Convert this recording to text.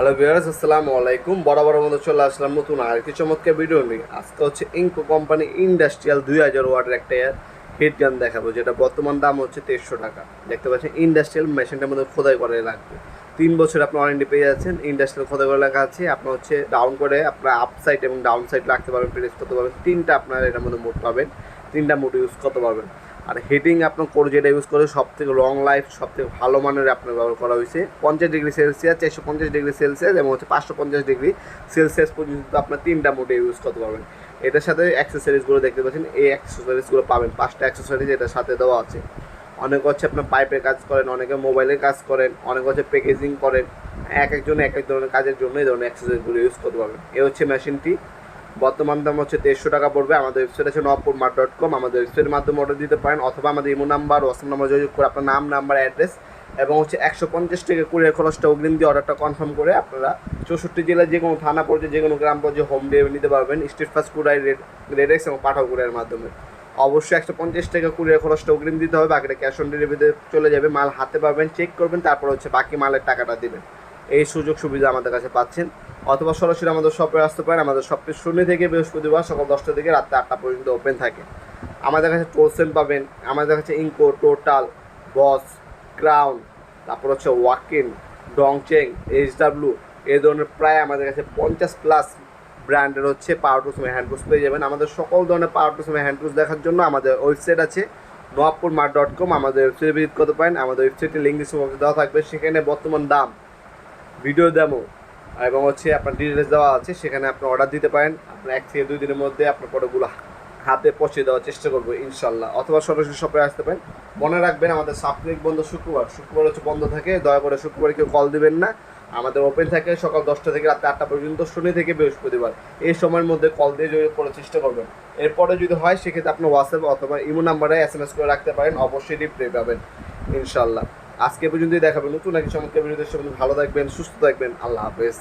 Hello viewers আসসালামু আলাইকুম। বড় বড় মতো চলে আসলাম নতুন আর কি চমৎকার ভিডিও নিয়ে। আজকে হচ্ছে ইঙ্কো কোম্পানি ইন্ডাস্ট্রিয়াল দুই হাজার ওয়াটের একটা হিট গান দেখাবো, যেটা বর্তমান দাম হচ্ছে তেইশশো টাকা। দেখতে পাচ্ছেন ইন্ডাস্ট্রিয়াল মেশিনটার মধ্যে খোদাই করে লাগবে। তিন বছর আপনি ওয়ারেন্টি পেয়ে যাচ্ছেন ইন্ডাস্ট্রিয়াল খোদাই করে রাখা আছে। আপনার হচ্ছে ডাউন করে আপনার আপ সাইড এবং ডাউন সাইড রাখতে পারবেন প্রেস করতে পারবেন তিনটা আপনার এটার মধ্যে মোট পাবেন। তিনটা মোট ইউজ করতে পারবেন আর হিটিং আপনার কোর যেটা ইউজ করে সব থেকে লং লাইফ সব থেকে ভালো মানের আপনার ব্যবহার করা হয়েছে। পঞ্চাশ ডিগ্রি সেলসিয়াস চারশো পঞ্চাশ ডিগ্রি সেলসিয়াস এবং হচ্ছে পাঁচশো পঞ্চাশ ডিগ্রি সেলসিয়াস পর্যন্ত আপনার তিনটা মোটে ইউজ করতে পারবেন। এটার সাথে অ্যাক্সেসরিজগুলো দেখতে পাচ্ছেন, এই অ্যাক্সেসরিজগুলো পাবেন। পাঁচটা অ্যাক্সেসরিজ এটার সাথে দেওয়া আছে। অনেক হচ্ছে আপনার পাইপের কাজ করেন, অনেকে মোবাইলের কাজ করেন, অনেক হচ্ছে প্যাকেজিং করেন। এক একজন এক এক ধরনের কাজের জন্য এই ধরনের অ্যাক্সেসরিজগুলো ইউজ করতে পারবেন। এ হচ্ছে মেশিনটি বর্তমান দাম হচ্ছে দেড়শো টাকা পড়বে। আমাদের ওয়েবসাইট আছে নবপুর মার্ট ডট কম আমাদের ওয়েবসাইটের মাধ্যমে অর্ডার দিতে পারেন অথবা আমাদের ইমো নাম্বার হোয়াটসঅ্যাপ নাম্বার, যোগাযোগ করে আপনার নাম নাম্বার অ্যাড্রেস এবং হচ্ছে একশো পঞ্চাশ টাকা কুড়ির খরচটা অগ্রিম দিয়ে অর্ডারটা কনফার্ম করে আপনারা চৌষট্টি জেলার যে কোনো থানা পর্যায়ে, যে কোনো গ্রাম পর্যায়ে হোম ডেলিভারি নিতে পারবেন। Street fast courier red RedX এবং পাঠাও কুড়াইয়ের মাধ্যমে। অবশ্যই একশো পঞ্চাশ টাকা কুড়ির খরচটা অগ্রিম দিতে হবে। বাকিটা ক্যাশ অন ডেলিভারিতে চলে যাবে, মাল হাতে পাবেন চেক করবেন, তারপর হচ্ছে বাকি মালের টাকাটা দেবেন। এই সুযোগ সুবিধা আমাদের কাছে পাচ্ছেন। অথবা সরাসরি আমাদের শপে আসতে পারেন। আমাদের শপটি শূন্য থেকে বৃহস্পতিবার সকাল দশটা থেকে রাত্রে আটটা পর্যন্ত ওপেন থাকে। আমাদের কাছে টোলসেন পাবেন। আমাদের কাছে ইনকো টোটাল বস ক্রাউন তারপর হচ্ছে ওয়াকিন ডংচেং এইচ ডাব্লু এই ধরনের প্রায় আমাদের কাছে পঞ্চাশ প্লাস ব্র্যান্ডের হচ্ছে পাওয়ার টুস হ্যান্ড টুস পেয়ে যাবেন। আমাদের সকল ধরনের পাওয়ার টুস হ্যান্ড টুস দেখার জন্য আমাদের ওয়েবসাইট আছে নোয়াবপুর মার্ট ডট কম আমাদের ওয়েবসাইটে ভিজিট করতে পারেন। আমাদের ওয়েবসাইটে লিঙ্ক দেওয়া থাকবে। সেখানে বর্তমান দাম ভিডিও ডেমো এবং হচ্ছে আপনার ডিটেলস দেওয়া আছে, সেখানে আপনি অর্ডার দিতে পারেন। আপনার এক থেকে দুই দিনের মধ্যে আপনার প্রোডাক্টগুলো হাতে পৌঁছে দেওয়ার চেষ্টা করব, ইনশাল্লাহ। অথবা সরাসরি শপে আসতে পারেন। মনে রাখবেন, আমাদের সাপ্তাহিক বন্ধ শুক্রবার। শুক্রবার হচ্ছে বন্ধ থাকে, দয়া করে শুক্রবার কেউ কল দিবেন না। আমাদের ওপেন থাকে সকাল দশটা থেকে রাত আটটা পর্যন্ত, শনি থেকে বৃহস্পতিবার। এই সময়ের মধ্যে কল দিয়ে যোগাযোগ করার চেষ্টা করবেন। এরপরে যদি হয়, সেক্ষেত্রে আপনি হোয়াটসঅ্যাপ অথবা ইমো নাম্বারে এস এম এস করে রাখতে পারেন। অবশ্যই রিপ্লাই পাবেন, ইনশাল্লাহ। আজকে পর্যন্তই দেখাবেন নতুন একটি চমৎকার ভিডিওদের সঙ্গে ভালো থাকবেন সুস্থ থাকবেন। আল্লাহ হাফেজ।